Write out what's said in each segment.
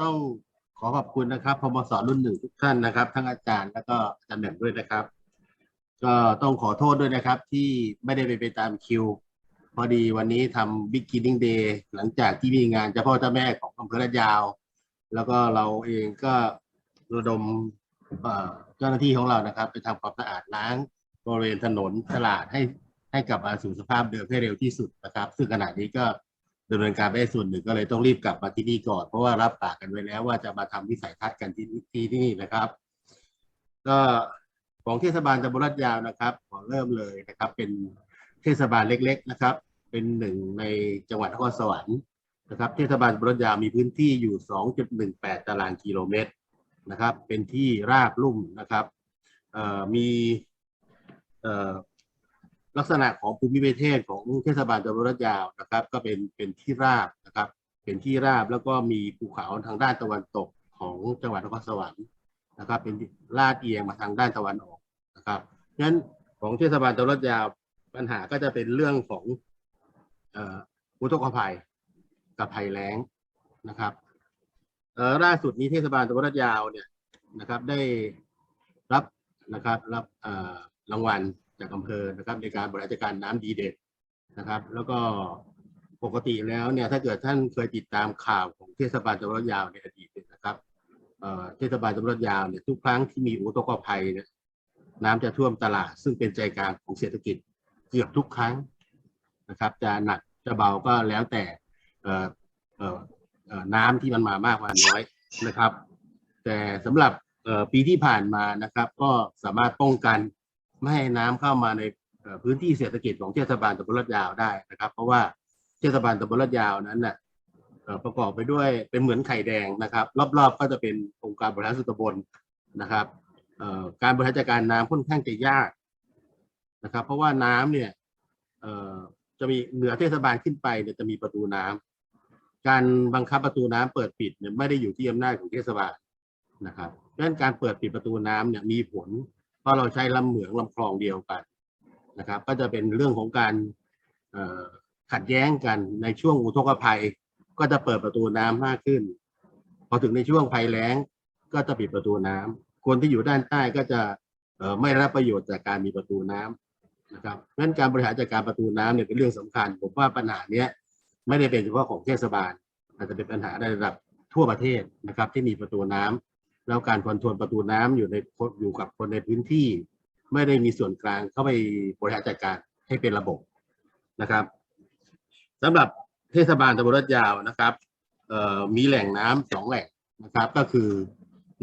ต้องขอขอบคุณนะครับพมสรุ่นหนึ่งทุกท่านนะครับ ทั้งอาจารย์แล้วก็อาจารย์แหม่มด้วยนะครับ ก็ต้องขอโทษด้วยนะครับ ที่ไม่ได้ไปไปตามคิว พอดีวันนี้ทำ Big Kidding Day หลังจากที่มีงานเจ้าพ่อเจ้าแม่ของอำเภอลาดยาว แล้วก็เราเองก็ระดมเอ่อเจ้าหน้าที่ของเรานะครับ ไปทำความสะอาดล้างบริเวณถนนตลาดให้ให้กลับมาสู่สภาพเดิมให้เร็วที่สุดนะครับ ซึ่งขณะนี้ก็ ดำเนินการไปส่วนหนึ่งก็เลยต้องรีบกลับมาที่นี่ก่อน เพราะว่ารับปากกันไว้แล้วว่าจะมาทำวิสัยทัศน์กันที่ที่ที่นี่นะครับ ก็ของเทศบาลตำบลลาดยาวนะครับขอเริ่มเลยนะครับ เป็นเทศบาลเล็ก ๆ นะครับ เป็นหนึ่งในจังหวัดนครสวรรค์นะครับ เทศบาลตำบลลาดยาวมีพื้นที่อยู่ 2.18 ตารางกิโลเมตรนะครับ เป็นที่ราบลุ่มนะครับมี ลักษณะของภูมิประเทศของเทศบาลตำบลลาดยาวนะครับ ก็เป็นเป็นที่ราบนะครับ เป็นที่ราบแล้วก็มีภูเขาทางด้านตะวันตกของจังหวัดนครสวรรค์นะครับ เป็นลาดเอียงมาทางด้านตะวันออกนะครับงั้นของเทศบาลตะวันยาวปัญหาก็จะเป็นเรื่องของอุทกภัยกับภัยแล้งนะครับล่าสุดนี้เทศบาลตะวันยาวเนี่ยนะครับได้รับนะครับรับรางวัล จากอำเภอนะครับในการบริหารจัดการน้ำดีเด่นนะครับ แล้วก็ปกติแล้วเนี่ยถ้าเกิดท่านเคยติดตามข่าวของเทศบาลตะวันยาวในอดีตนะครับเทศบาลตำบลยาวเนี่ยทุกครั้งที่มีอุทกภัยเนี่ยน้ำจะท่วมตลาด ซึ่งเป็นใจกลางของเศรษฐกิจเกือบทุกครั้งนะครับ จะหนักจะเบาก็แล้วแต่น้ำที่มันมามากมาน้อยนะครับ แต่สำหรับปีที่ผ่านมานะครับ ก็สามารถป้องกัน ไม่ให้น้ำเข้ามาในพื้นที่เศรษฐกิจของเทศบาลตำบลลาดยาวได้นะครับ เพราะว่าเทศบาลตำบลลาดยาวนั้นน่ะเอ่อประกอบไปด้วยเป็นเหมือนไข่แดงนะครับ รอบๆก็จะเป็นองค์การบริหารส่วนตำบลนะครับการบริหารจัดการน้ำค่อนข้างจะยากนะครับ เพราะว่าน้ำเนี่ยจะมีเหนือเทศบาลขึ้นไปเนี่ยจะมีประตูน้ำการบังคับประตูน้ำเปิดปิดเนี่ยไม่ได้อยู่ที่อำนาจของเทศบาลนะครับดังนั้นการเปิดปิดประตูน้ำเนี่ยมีผล เพราะเราใช้ลำเหมืองลำคลองเดียวกันนะครับ ก็จะเป็นเรื่องของการขัดแย้งกันในช่วงอุทกภัย ก็จะเปิดประตูน้ำมากขึ้น พอถึงในช่วงภัยแล้งก็จะปิดประตูน้ำคนที่อยู่ด้านใต้ก็จะไม่รับประโยชน์จากการมีประตูน้ำนะครับเพราะนั้นการบริหารจัดการประตูน้ำเนี่ยเป็นเรื่องสำคัญ ผมว่าปัญหาเนี้ยไม่ได้เป็นเฉพาะของเทศบาลอาจจะเป็นปัญหาในระดับทั่วประเทศนะครับ ที่มีประตูน้ำ แล้วการคอนโทรลประตูน้ำอยู่ในอยู่กับคนในพื้นที่ ไม่ได้มีส่วนกลางเข้าไปบริหารจัดการให้เป็นระบบนะครับสำหรับเทศบาลตำบลลาดยาวนะครับมีแหล่งน้ำสองแหล่งนะครับ ก็คือ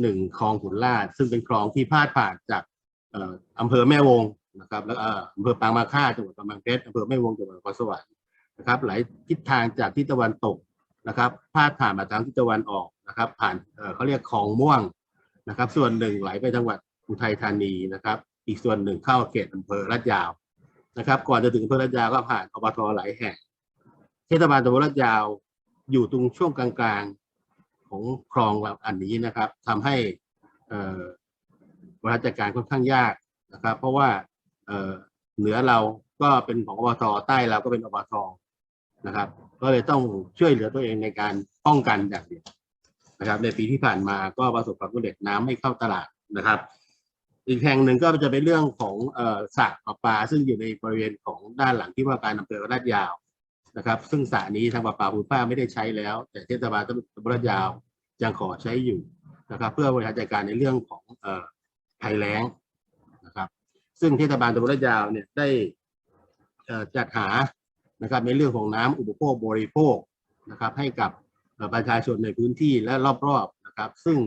หนึ่งคลองขุนลาด ซึ่งเป็นคลองที่พาดผ่านจากอำเภอแม่วงนะครับ แล้วก็เอ่ออำเภอปางมาค่าจังหวัดกำแพงเพชรอำเภอแม่วงจังหวัดนครสวรรค์นะครับไหลทิศทางจากทิศตะวันตก นะครับพาดผ่านมาทางทิศตะวันออกนะครับ ผ่านเเขาเรียกคลองม่วงนะครับ ส่วนหนึ่งไหลไปจังหวัดอุทัยธานีนะครับ อีกส่วนหนึ่งเข้าเขตอำเภอลาดยาวนะครับ ก่อนจะถึงอำเภอลาดยาวก็ผ่านอบตหลายแห่งเทศบาลตำบลลาดยาวอยู่ตรงช่วงกลางๆของคลองอันนี้นะครับทำให้บริหารจัดการค่อนข้างยากนะครับ เพราะว่าเเหนือเราก็เป็นของอบตใต้เราก็เป็นอบต นะครับ ก็เลยต้องช่วยเหลือตัวเองในการป้องกันอย่างเดียวนะครับ ในปีที่ผ่านมาก็ประสบความสำเร็จน้ำไม่เข้าตลาดนะครับ อีกแห่งหนึ่งก็จะเป็นเรื่องของออสระประปา ซึ่งอยู่ในบริเวณของด้านหลังที่ว่าการอำเภอลาดยาวนะครับ ซึ่งสระนี้ทางประปาภูมิภาคไม่ได้ใช้แล้ว แต่เทศบาลตำบลลาดยาวยังขอใช้อยู่นะครับ เพื่อบริหารจัดการในเรื่องของเอ่อภัยแล้งนะครับ ซึ่งเทศบาลตำบลลาดยาวเนี่ยได้จัดหา นะครับในเรื่องของน้ำอุปโภคบริโภคนะครับให้กับประชาชนในพื้นที่และรอบๆนะครับ ซึ่ง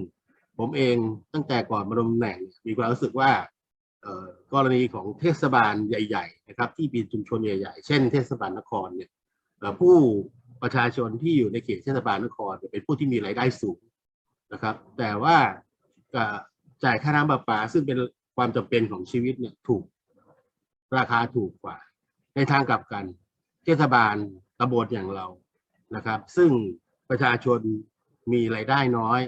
ผมเองตั้งแต่ก่อนมาดำแหน่งมีความรู้สึกว่าเอ่อกรณีของเทศบาลใหญ่ๆนะครับที่เป็นชุมชนใหญ่ๆ เช่นเทศบาลนครเนี่ยผู้ประชาชนที่อยู่ในเขตเทศบาลนครเนี่ยเป็นผู้ที่มีรายได้สูงนะครับ แต่ว่าจ่ายค่าน้ำประปา ซึ่งเป็นความจำเป็นของชีวิตเนี่ยถูกราคาถูกกว่า ในทางกลับกัน เทศบาลตำบลอย่างเรานะครับ ซึ่งประชาชนมีรายได้น้อย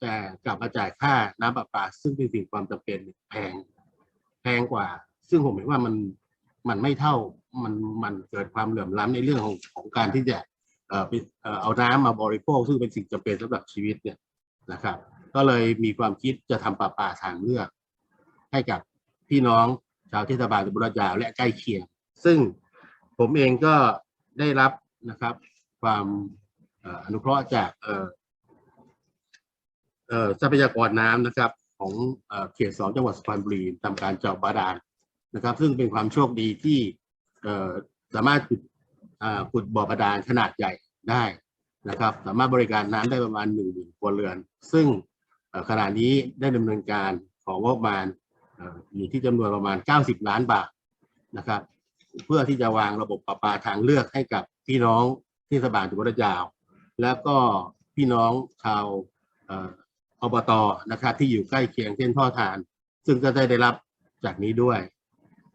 แต่กลับมาจ่ายค่าน้ำประปา ซึ่งเป็นสิ่งความจำเป็นแพงแพงกว่า ซึ่งผมเห็นว่ามันมันไม่เท่ามันมันเกิดความเหลื่อมล้ำในเรื่องของของการที่จะเอ่อเอาน้ำมาบริโภคซึ่งเป็นสิ่งจำเป็นสำหรับชีวิตเนี่ยนะครับ ก็เลยมีความคิดจะทำประปาทางเลือก ให้กับพี่น้องชาวเทศบาลตำบลลาดยาวและใกล้เคียง ซึ่ง ผมเองก็ได้รับนะครับ ความอนุเคราะห์จากทรัพยากรน้ำนะครับ ของเขตสองจังหวัดสุพรรณบุรีทำการเจาะบาดาลนะครับ ซึ่งเป็นความโชคดีที่สามารถขุดขุดบ่อบาดาลขนาดใหญ่ได้นะครับ สามารถบริการน้ำได้ประมาณหนึ่งหมื่นครัวเรือน ซึ่งขณะนี้ได้ดำเนินการของงบประมาณเอ่ออยู่ที่จำนวนประมาณ 90 ล้านบาทนะครับ เพื่อที่จะวางระบบประปาทางเลือกให้กับพี่น้องเทศบาลจังระยาว แล้วก็พี่น้องชาวออบตนะครับ ที่อยู่ใกล้เคียงเช่นท่อทาน ซึ่งก็ได้ได้รับจากนี้ด้วย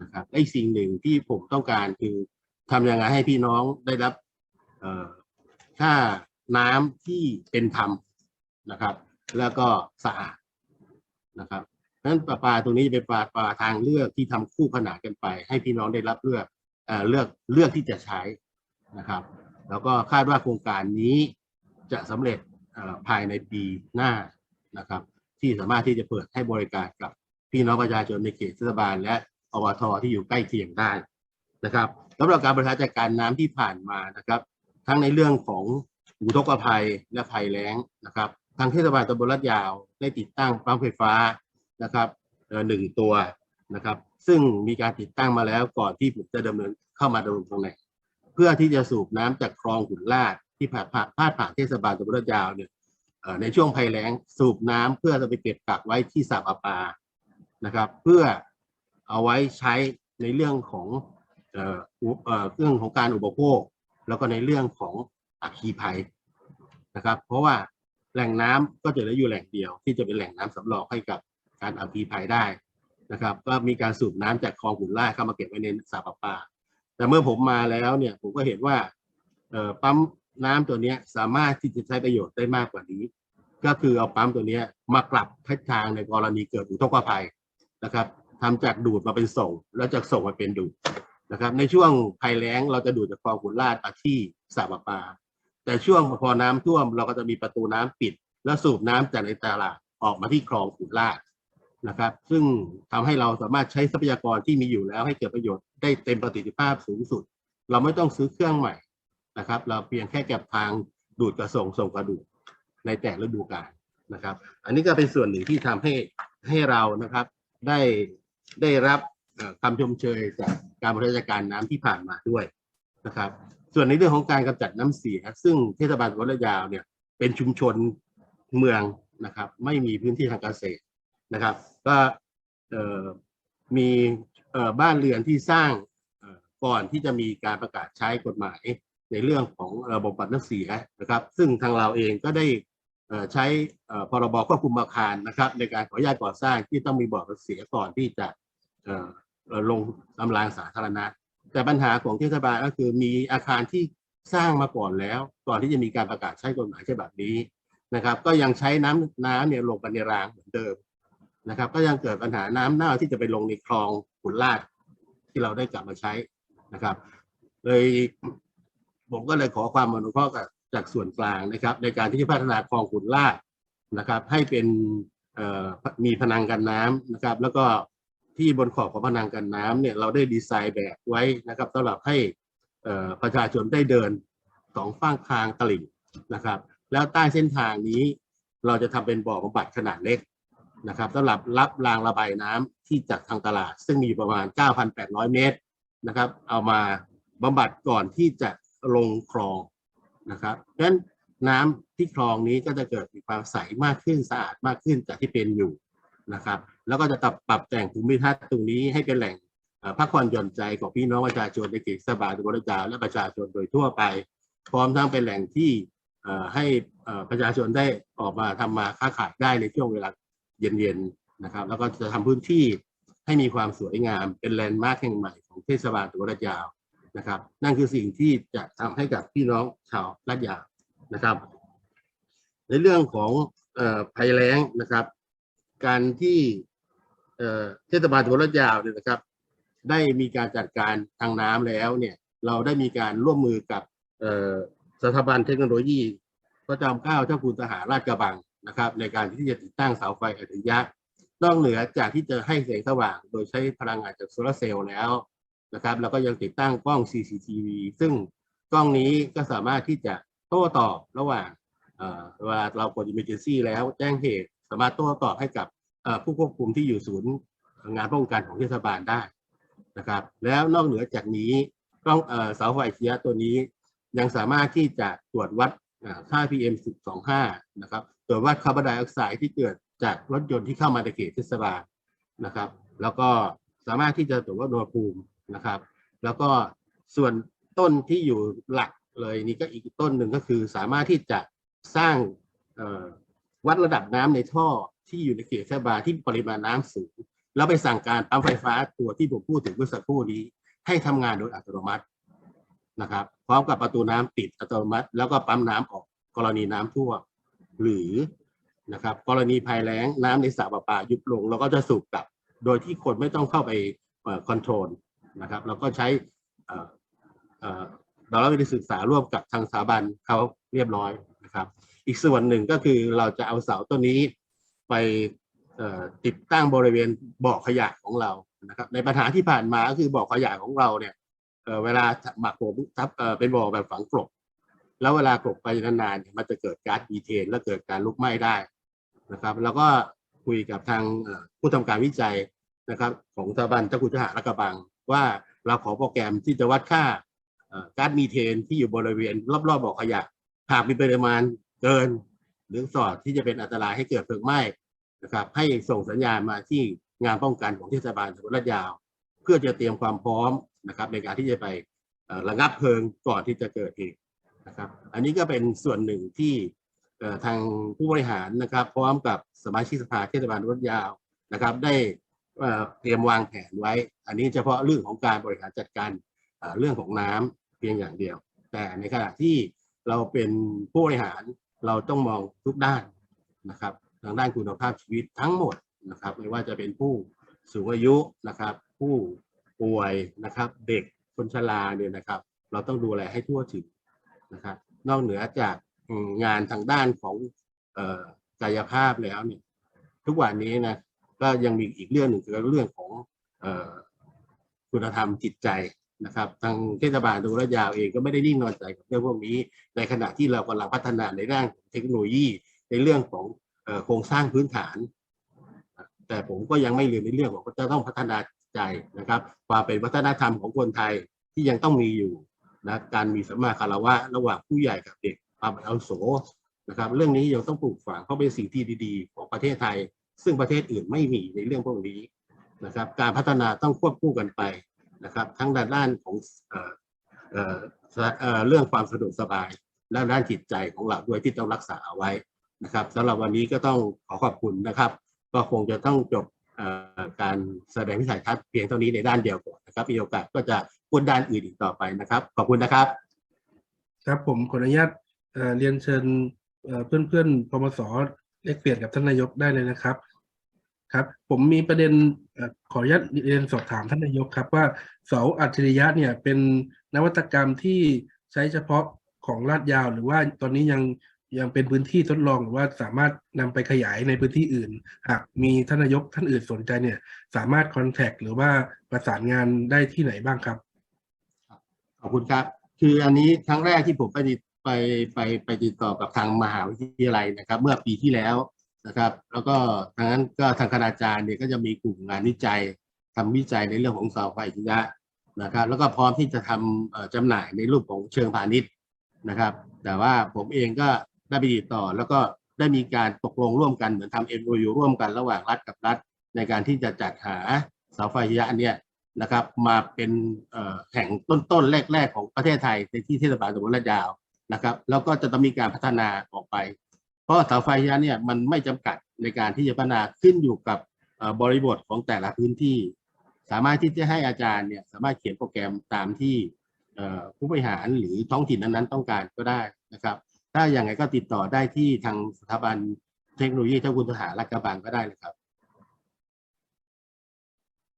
นะครับและอีกสิ่งหนึ่งที่ผมต้องการคือทำยังไงให้พี่น้องได้รับค่าน้ำที่เป็นธรรมนะครับ แล้วก็สะอาดนะครับ นั้นประปาตรงนี้จะเป็นปลาปลาทางเลือกที่ทำคู่ขนานกันไป ให้พี่น้องได้รับเลือกเอ่อเลือกเลือกที่จะใช้นะครับ แล้วก็คาดว่าโครงการนี้จะสำเร็จภายในปีหน้านะครับ ที่สามารถที่จะเปิดให้บริการกับพี่น้องประชาชนในเขตเทศบาล และอบทที่อยู่ใกล้เคียงได้นะครับสำหรับการบริหารจัดการน้ำที่ผ่านมานะครับ ทั้งในเรื่องของอุทกภัยและภัยแล้งนะครับ ทางเทศบาลตำบลลาดยาวได้ติดตั้งปั๊มไฟฟ้า นะครับหนึ่งตัวนะครับ ซึ่งมีการติดตั้งมาแล้วก่อนที่ผมจะดำเนินเข้ามาดำรงตำแหน่งเพื่อที่จะสูบน้ำจากคลองขุนลาดที่ผ่านผ่านพาดผ่านเทศบาลตำบลยาวเนี่ยในช่วงภัยแล้งสูบน้ำเพื่อจะไปเก็บกักไว้ที่สระประปานะครับ เพื่อเอาไว้ใช้ในเรื่องของเออเรื่องของการอุปโภค แล้วก็ในเรื่องของอัคคีภัยนะครับ เพราะว่าแหล่งน้ำก็จะเหลืออยู่แหล่งเดียว ที่จะเป็นแหล่งน้ำสำรองให้กับ การอัคคีภัยได้นะครับ ก็มีการสูบน้ำจากคลองขุนล่าเข้ามาเก็บไว้ในสระประปา แต่เมื่อผมมาแล้วเนี่ยผมก็เห็นว่าปั๊มน้ำตัวนี้สามารถที่จะใช้ประโยชน์ได้มากกว่านี้ ก็คือเอาปั๊มตัวนี้มากลับทิศทางในกรณีเกิดอุทกภัยนะครับทำจากดูดมาเป็นส่ง แล้วจากส่งมาเป็นดูดนะครับ ในช่วงภัยแล้งเราจะดูดจากคลองขุนลาดมาที่สระปะปา แต่ช่วงพอน้ำท่วมเราก็จะมีประตูน้ำปิด แล้วสูบน้ำจากในตลาดออกมาที่คลองขุนลาด นะครับ ซึ่งทำให้เราสามารถใช้ทรัพยากรที่มีอยู่แล้วให้เกิดประโยชน์ได้เต็มประสิทธิภาพสูงสุด เราไม่ต้องซื้อเครื่องใหม่นะครับ เราเพียงแค่เก็บทางดูดกระส่งส่งกระดูกในแต่ฤดูกาลนะครับ อันนี้ก็เป็นส่วนหนึ่งที่ทำให้ให้เรานะครับได้ได้รับเอ่อคำชมเชยจากการบริหารจัดการน้ำที่ผ่านมาด้วยนะครับ ส่วนในเรื่องของการกำจัดน้ำเสีย ซึ่งเทศบาลวัดระยาวเนี่ยเป็นชุมชนเมืองนะครับ ไม่มีพื้นที่ทางเกษตรนะครับ ก็มีบ้านเรือนที่สร้างก่อนที่จะมีการประกาศใช้กฎหมายในเรื่องของระบบปัดน้ำเสียนะครับ ซึ่งทางเราเองก็ได้ใช้พรบควบคุมอาคารนะครับ ในการขออนุญาตก่อสร้างที่ต้องมีบ่อน้ำเสียก่อนที่จะลงตำรางสาธารณะ แต่ปัญหาของเทศบาลก็คือมีอาคารที่สร้างมาก่อนแล้ว ก่อนที่จะมีการประกาศใช้กฎหมายฉบับนี้นะครับ ก็ยังใช้น้ำน้ำเนี่ยลงไปในรางเหมือนเดิม นะครับ ก็ยังเกิดปัญหาน้ำเน่าที่จะไปลงในคลองขุนลาดที่เราได้กลับมาใช้นะครับ เลยผมก็เลยขอความอนุเคราะห์กับจากส่วนกลางนะครับ ในการที่จะพัฒนาคลองขุนลาดนะครับ ให้เป็นมีพนังกันน้ำนะครับ แล้วก็ที่บนขอบของพนังกันน้ำเนี่ยเราได้ดีไซน์แบบไว้นะครับสำหรับให้ประชาชนได้เดินสองฝั่งทางตลิ่งนะครับ แล้วใต้เส้นทางนี้เราจะทำเป็นบ่อบำบัดขนาดเล็ก นะครับสำหรับรับรางระบายน้ำที่จากทางตลาด ซึ่งมีประมาณ 9,800 เมตรนะครับ เอามาบำบัดก่อนที่จะลงคลองนะครับเพราะฉะนั้นน้ำที่คลองนี้ก็จะเกิดมีความใสมากขึ้นสะอาดมากขึ้นจากที่เป็นอยู่นะครับ แล้วก็จะปรับปรับแต่งภูมิทัศน์ตรงนี้ให้เป็นแหล่งพักผ่อนหย่อนใจของพี่น้องประชาชนในเขตเทศบาลตำบลลาดยาและประชาชนโดยทั่วไป พร้อมทั้งเป็นแหล่งที่ให้ประชาชนได้ออกมาทำมาค้าขายได้ในช่วงเวลา เย็นๆนะครับ แล้วก็จะทำพื้นที่ให้มีความสวยงามเป็นแลนด์มาร์คแห่งใหม่ของเทศบาลตำบลลาดยาวนะครับ นั่นคือสิ่งที่จะทำให้กับพี่น้องชาวลาดยาวนะครับ ในเรื่องของภัยแล้งนะครับ การที่เทศบาลตำบลลาดยาวเนี่ยนะครับ ได้มีการจัดการทางน้ำแล้วเนี่ยเราได้มีการร่วมมือกับสถาบันเทคโนโลยีพระจอมเกล้าเจ้าคุณทหารราชกระบัง นะครับในการที่จะติดตั้งเสาไฟอัจฉริยะ นอกเหนือจากที่จะให้แสงสว่างโดยใช้พลังงานจากโซลาร์เซลล์แล้วนะครับแล้วก็ยังติดตั้งกล้อง CCTV ซึ่งกล้องนี้ก็สามารถที่จะโต้ตอบระหว่างเวลาเรากด emergency แล้วแจ้งเหตุ สามารถโต้ตอบให้กับผู้ควบคุมที่อยู่ศูนย์งานป้องกันของเทศบาลได้นะครับ แล้วนอกเหนือจากนี้กล้องเสาไฟอัจฉริยตัวนี้ยังสามารถที่จะตรวจวัด ค่า PM 2.5นะครับตรวจวัดคาร์บอนไดออกไซด์ที่เกิดจากรถยนต์ที่เข้ามาในเขตเทศบาลนะครับ แล้วก็สามารถที่จะตรวจวัดอุณหภูมินะครับ แล้วก็ส่วนต้นที่อยู่หลักเลยนี่ก็อีกต้นหนึ่งก็คือสามารถที่จะสร้างวัดระดับน้ำในท่อที่อยู่ในเขตเทศบาลที่ปริมาณน้ำสูงแล้วไปสั่งการปั๊มไฟฟ้าตัวที่ผมพูดถึงเมื่อสักครู่นี้ ให้ทำงานโดยอัตโนมัตินะครับ พร้อมกับประตูน้ำปิดอัตโนมัติ แล้วก็ปั๊มน้ำออกกรณีน้ำท่วมหรือนะครับกรณีภัยแล้งน้ำในสระประปายุบลงเราก็จะสูบกลับ โดยที่คนไม่ต้องเข้าไปคอนโทรลนะครับเราก็ใช้เราเราได้ศึกษาร่วมกับทางสถาบันเขาเรียบร้อยนะครับ อีกส่วนหนึ่งก็คือเราจะเอาเสาต้นนี้ไปติดตั้งบริเวณบ่อขยะของเรานะครับในปัญหาที่ผ่านมาก็คือบ่อขยะของเราเนี่ย เวลาหมักผมทับเอ่อเป็นบ่อแบบฝังกลบ แล้วเวลากลบไปนานๆเนี่ยมันจะเกิดก๊าซมีเทน และเกิดการลุกไหม้ได้นะครับแล้วก็คุยกับทางผู้ทำการวิจัยนะครับ ของสถาบันเจ้าคุณทหารรักบัง ว่าเราขอโปรแกรมที่จะวัดค่าก๊าซมีเทนที่อยู่บริเวณ รอบๆบ่อขยะหากมีปริมาณเกิน หรือสอดที่จะเป็นอันตรายให้เกิดเพลิงไหม้นะครับให้ส่งสัญญาณมาที่งานป้องกันของเทศบาลตำบลลาดยาว เพื่อจะเตรียมความพร้อม นะครับในการที่จะไประงับเพลิงก่อนที่จะเกิดเหตุนะครับ อันนี้ก็เป็นส่วนหนึ่งที่ทางผู้บริหารนะครับ พร้อมกับสมาชิกสภาเทศบาลตำบลลาดยาวนะครับ ได้เตรียมวางแผนไว้ อันนี้เฉพาะเรื่องของการบริหารจัดการเอ่อเรื่องของน้ำเพียงอย่างเดียว แต่ในขณะที่เราเป็นผู้บริหารเราต้องมองทุกด้านนะครับทางด้านคุณภาพชีวิตทั้งหมดนะครับ ไม่ว่าจะเป็นผู้สูงอายุนะครับ ผู้ ป่วยนะครับ เด็กคนชราเนี่ยนะครับ เราต้องดูแลให้ทั่วถึงนะครับ นอกเหนือจากงานทางด้านของกายภาพแล้วเนี่ย ทุกวันนี้นะก็ยังมีอีกเรื่องหนึ่งคือเรื่องของอคุณธรรมจิตใจนะครับ ทางเทศบาลตำบลลาดยาวเองก็ไม่ได้นิ่งนอนใจกับเรื่องพวกนี้ ในขณะที่เรากำลังพัฒนาในด้านเทคโนโลยี ในเรื่องของโครงสร้างพื้นฐาน แต่ผมก็ยังไม่ลืมในเรื่องของจะต้องพัฒนา ใจนะครับ ความเป็นวัฒนธรรมของคนไทยที่ยังต้องมีอยู่นะการมีสัมมาคารวะระหว่างผู้ใหญ่กับเด็กความเอาโสนะครับ เรื่องนี้ยังต้องปลูกฝังเพราะเป็นสิ่งที่ดีๆ ของประเทศไทย ซึ่งประเทศอื่นไม่มีในเรื่องพวกนี้นะครับ การพัฒนาต้องควบคู่กันไปนะครับ ทั้งด้านด้านของเอ่อเอ่อเอเรื่องความสะดวกสบาย และด้านจิตใจของเราด้วยที่ต้องรักษาเอาไว้นะครับสำหรับวันนี้ก็ต้องขอขอบคุณนะครับ ก็คงจะต้องจบ การแสดงวิสัยทัศน์เพียงเท่านี้ในด้านเดียวก่อนนะครับมีโอกาสก็จะพูดด้านอื่นอีกต่อไปนะครับ ขอบคุณนะครับ ครับผมขออนุญาตเรียนเชิญเอ่อเพื่อนๆปมสเล็กเปลี่ยนกับท่านนายกได้เลยนะครับครับ ผมมีประเด็นอขออนุญาตเรียนสอบถามท่านนายกครับว่าเสาอัจฉริยะเนี่ยเป็นนวัตกรรมที่ใช้เฉพาะของลาดยาว หรือว่าตอนนี้ยัง ยังเป็นพื้นที่ทดลองหรือว่าสามารถนำไปขยายในพื้นที่อื่น หากมีท่านนายกท่านอื่นสนใจเนี่ย สามารถคอนแทคหรือว่าประสานงานได้ที่ไหนบ้างครับขอบคุณครับ คืออันนี้ครั้งแรกที่ผมไปติดไปไปไปติดต่อกับทางมหาวิทยาลัยนะครับ เมื่อปีที่แล้วนะครับ แล้วก็ทางนั้นก็ทางคณาจารย์เนี่ยก็จะมีกลุ่มงานวิจัยทำวิจัยในเรื่องของเสาไฟอัจฉริยะนะครับ แล้วก็พร้อมที่จะทำเอ่อจำหน่ายในรูปของเชิงพาณิชย์นะครับ แต่ว่าผมเองก็ ได้ไปติดต่อ แล้วก็ได้มีการตกลงร่วมกันเหมือนทำ MOU ร่วมกันระหว่างรัฐกับรัฐ ในการที่จะจัดหาเสาไฟอัจฉริยะเนี่ยนะครับมาเป็นแห่งต้นๆแรก ๆ ของประเทศไทยในที่เทศบาลตำบลลาดยาวนะครับแล้วก็จะต้องมีการพัฒนาออกไป เพราะเสาไฟฟ้าเนี่ยมันไม่จำกัดในการที่จะพัฒนาขึ้นอยู่กับบริบทของแต่ละพื้นที่ สามารถที่จะให้อาจารย์เนี่ยสามารถเขียนโปรแกรมตามที่ผู้บริหารหรือท้องถิ่นนั้นๆต้องการก็ได้นะครับ ถ้าอย่างไรก็ติดต่อได้ที่ทางสถาบันเทคโนโลยีเจ้าคุณทหารรักกระบังก็ได้นะครับ